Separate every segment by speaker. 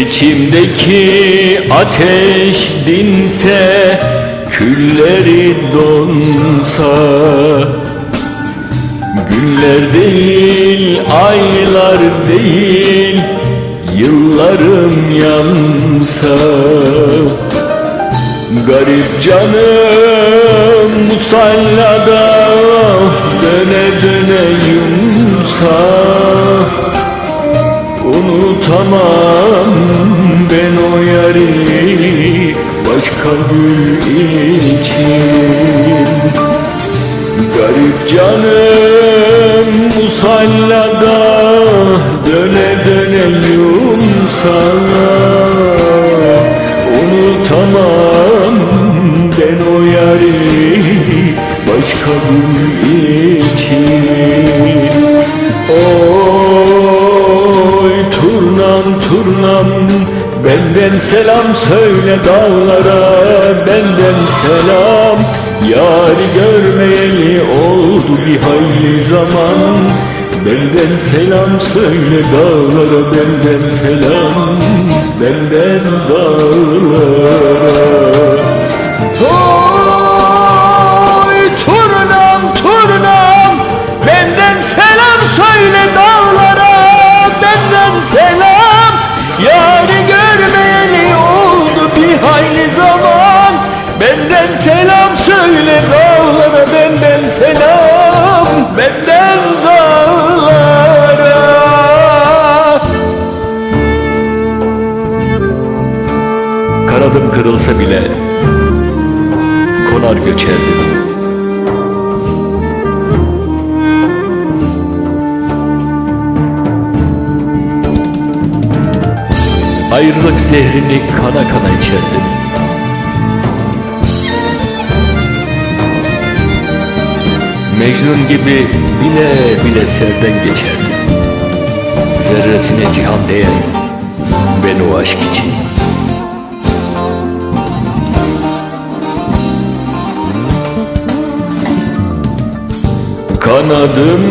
Speaker 1: İçimdeki ateş dinse Külleri donsa Günler değil, aylar değil Yıllarım yansa. Garip canım musallada Döne döne yumsa. Unutamam gül için Garip canım musallada Döne döne yumsa Unutamam ben o yari Başka gül için. Oy turnam turnam Benden selam söyle dağlara Benden selam. Yari görmeyeli oldu bir hayli zaman. Benden selam söyle dağlara Benden selam. Benden dağlara kırılsa bile konar göçerdim Ayrılık zehrini kana kana içerdim Mecnun gibi bile bile serden geçerdim Zerresine cihan değer ben o aşk için Kanadım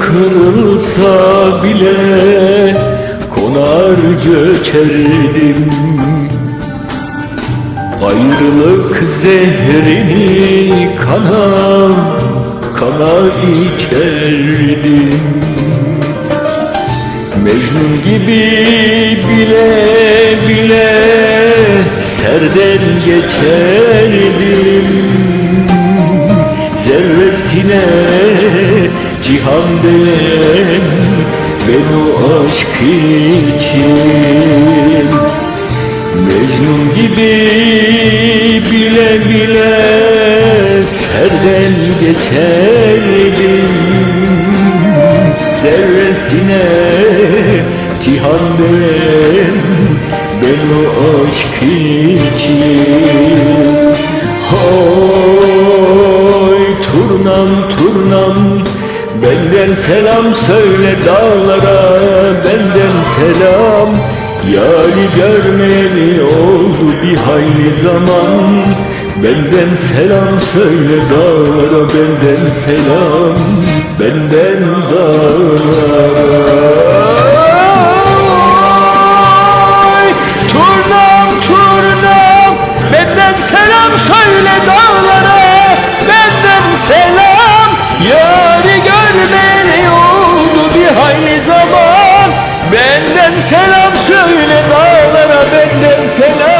Speaker 1: kırılsa bile konar göçerdim. Ayrılık zehrini kana kana içerdim. Mecnun gibi bile bile serden geçerdim. Zerresine cihan değen ben o aşk için Mecnun gibi bile bile serden geçerdim Zerresine cihan değen ben o aşk için Benden selam söyle dağlara Benden selam. Yari görmeyeli oldu bir hayli zaman. Benden selam söyle dağlara Benden selam. Benden dağlara Benden selam söyle dağlara benden selam